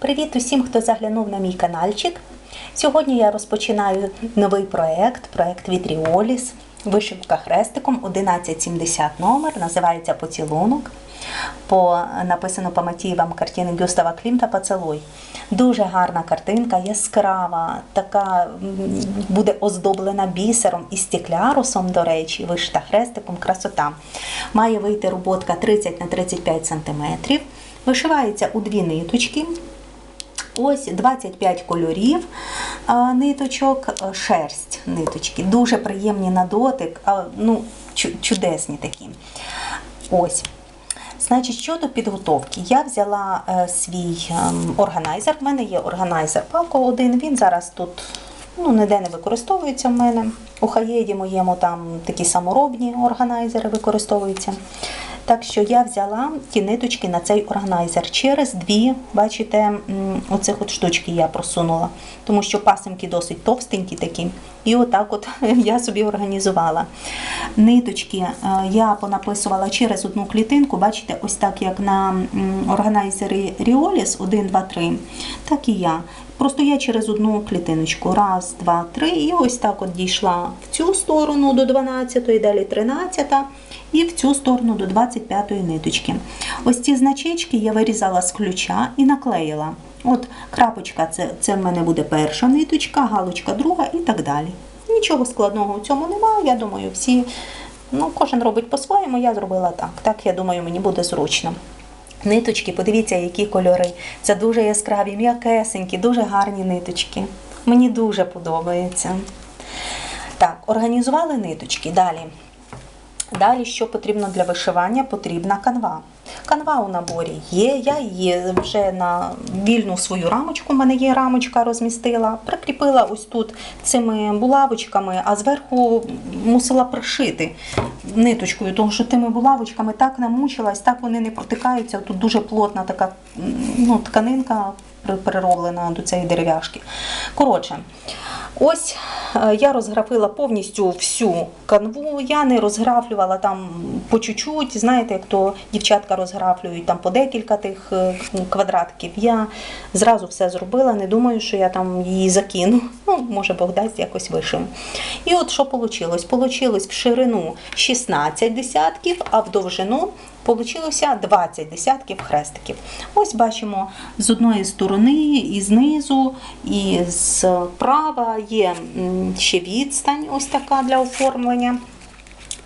Привіт усім, хто заглянув на мій каналчик. Сьогодні я розпочинаю новий проект, проект Вітріоліс. Вишивка хрестиком 1170 номер, називається Поцілунок. По написано по мотивам картини Гюстава Клімта Поцелуй. Дуже гарна картинка, яскрава, така буде оздоблена бісером і стеклярусом, до речі, вишита хрестиком, красота. Має вийти роботка 30 на 35 см. Вишивається у дві ниточки. Ось 25 кольорів ниточок, шерсть ниточки. Дуже приємні на дотик, ну, чудесні такі. Ось. Значить, щодо підготовки, я взяла е, свій ем, органайзер. В мене є органайзер Палко один. Він зараз тут ну, ніде не використовується в мене. У хаєді моєму там такі саморобні органайзери використовуються. Так що я взяла ті ниточки на цей органайзер. Через дві, бачите, оцих от штучки я просунула, тому що пасимки досить товстенькі такі. І отак от я собі організувала. Ниточки е, я понаписувала через одну клітинку, бачите, ось так як на органайзері Riolis 1, 2, 3, так і я. Просто я через одну клітиночку. Раз, два, три. І ось так от дійшла в цю сторону до 12, далі 13 і в цю сторону до 25 ниточки. Ось ці значечки я вирізала з ключа і наклеїла. От крапочка це, це в мене буде перша ниточка, галочка друга і так далі. Нічого складного у цьому немає. Я думаю, всі, ну, кожен робить по-своєму, я зробила так. Так, я думаю, мені буде зручно. Ниточки, подивіться, які кольори. Це дуже яскраві, м'якесенькі, дуже гарні ниточки. Мені дуже подобається. Так, організували ниточки. Далі. Далі, що потрібно для вишивання? Потрібна канва. Канва у наборі є. Я її вже на вільну свою рамочку, в мене є рамочка, розмістила, прикріпила ось тут цими булавочками, а зверху мусила пришити ниточкою, тому що тими булавочками так намучилась, так вони не протикаються. Тут дуже плотна така ну, тканинка прироблена до цієї дерев'яшки. Коротше, Ось е, я розграфила повністю всю канву. Я не розграфлювала там по чуть-чуть. Знаєте, як то дівчатка розграфлюють там по декілька тих е, квадратиків. Я зразу все зробила. Не думаю, що я там її закину. Ну, може, Бог дасть якось вишив. І от що вийшло? Получилось в ширину 16 десятків, а в довжину Получилося 20 десятків хрестиків. Ось бачимо з одної сторони, і знизу, і справа є ще відстань, ось така для оформлення.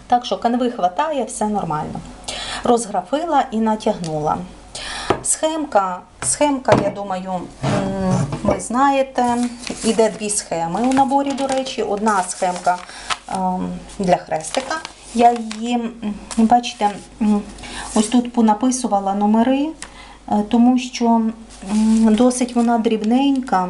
Так що канви хватає, все нормально. Розграфила і натягнула. Схемка, схемка, я думаю, ви знаєте, іде дві схеми у наборі, до речі. Одна схемка ем, для хрестика. Я її, бачите, ось тут понаписувала номери, е, тому що досить вона дрібненька.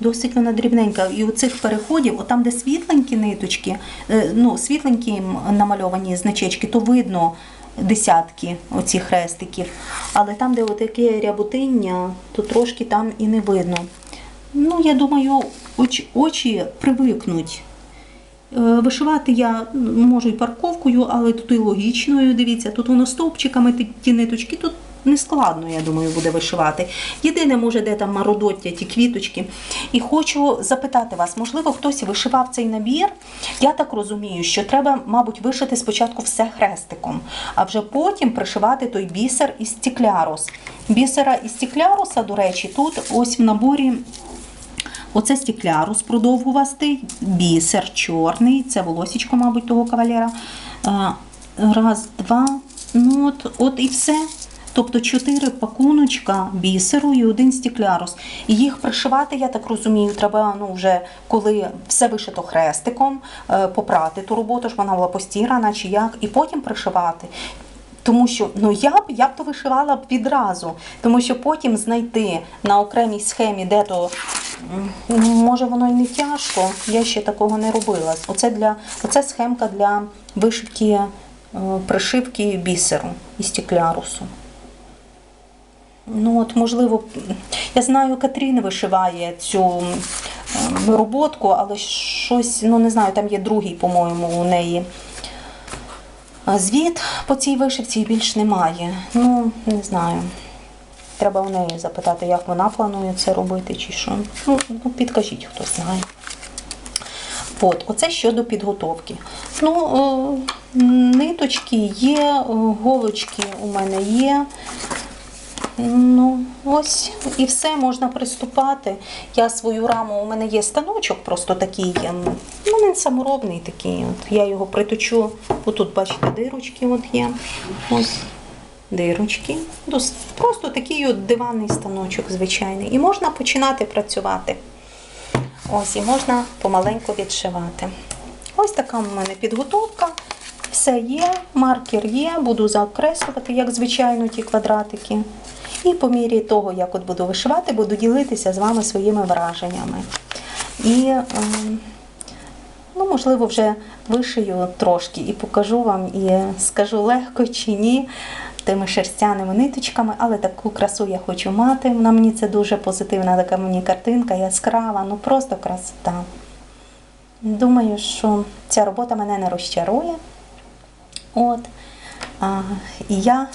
Досить вона дрібненька. І у цих переходів, отам, де світленькі ниточки, е, ну, світленькі намальовані значечки, то видно десятки оцих хрестиків. Але там, де таке рябутиння, то трошки там і не видно. Ну, я думаю, очі привикнуть. Е, Вишивати я можу і парковкою, але тут і логічною. Дивіться, тут воно стовпчиками ті, ниточки, тут не складно, я думаю, буде вишивати. Єдине, може, де там мародоття, ті квіточки. І хочу запитати вас, можливо, хтось вишивав цей набір. Я так розумію, що треба, мабуть, вишити спочатку все хрестиком, а вже потім пришивати той бісер і стіклярус. Бісера і стікляруса, до речі, тут ось в наборі Оце стеклярус продовгувастий, бісер чорний, це волосічко, мабуть, того кавалера. Е, Раз, два. Ну от, от і все. Тобто чотири пакуночка бісеру і один стеклярус. І їх пришивати, я так розумію, треба ну, вже коли все вишито хрестиком, е, попрати ту роботу, щоб вона була постірана чи як, і потім пришивати. Тому що ну я б я б то вишивала б відразу, тому що потім знайти на окремій схемі, де то може воно і не тяжко. Я ще такого не робила. Оце для оце схемка для вишивки е, пришивки бісеру і стеклярусу. Ну от, можливо, я знаю, Катрін вишиває цю е, роботку, але щось, ну не знаю, там є другий, по-моєму, у неї. Звіт по цій вишивці більш немає. Ну, не знаю. Треба у неї запитати, як вона планує це робити, чи що. Ну, ну підкажіть, хто знає. От, оце щодо підготовки. Ну, е, ниточки є, е, голочки у мене є. Ну, ось і все, можна приступати. Я свою раму, у мене є станочок, просто такий, ем, ну він саморобний такий. От я його приточу. Отут, бачите, дирочки от є. Ось дирочки. Просто такий от диванний станочок звичайний. І можна починати працювати. Ось, і можна помаленьку відшивати. Ось така в мене підготовка. Все є, маркер є, буду закреслювати, як звичайно, ті квадратики. І по мірі того, як от буду вишивати, буду ділитися з вами своїми враженнями. І, ем, ну, можливо, вже вишию трошки і покажу вам, і скажу легко чи ні тими шерстяними ниточками, але таку красу я хочу мати. Вона мені це дуже позитивна така мені картинка, яскрава, ну просто красота. Думаю, що ця робота мене не розчарує. От. А, і я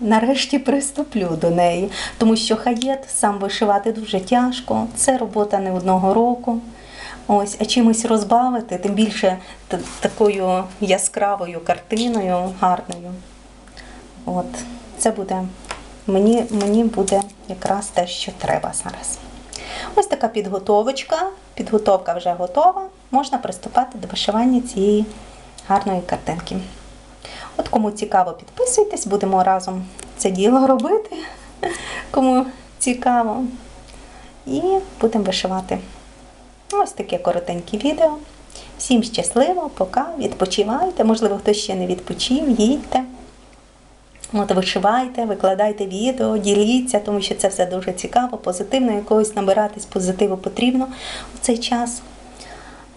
нарешті приступлю до неї, тому що хаєт сам вишивати дуже тяжко. Це робота не одного року. Ось, а чимось розбавити, тим більше такою яскравою картиною, гарною. От, це буде мені, мені буде якраз те, що треба зараз. Ось така підготовочка. Підготовка вже готова. Можна приступати до вишивання цієї гарної картинки. От кому цікаво, підписуйтесь, будемо разом це діло робити. Кому цікаво. І будемо вишивати. Ось таке коротеньке відео. Всім щасливо, пока, відпочивайте. Можливо, хтось ще не відпочив, їдьте. От вишивайте, викладайте відео, діліться, тому що це все дуже цікаво, позитивно, якогось набиратись позитиву потрібно у цей час.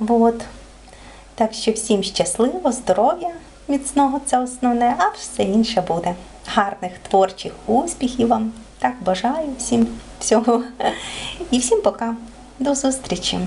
От. Так що всім щасливо, здоров'я міцного це основне, а все інше буде. Гарних творчих успіхів вам. Так, бажаю всім всього. І всім пока. До зустрічі!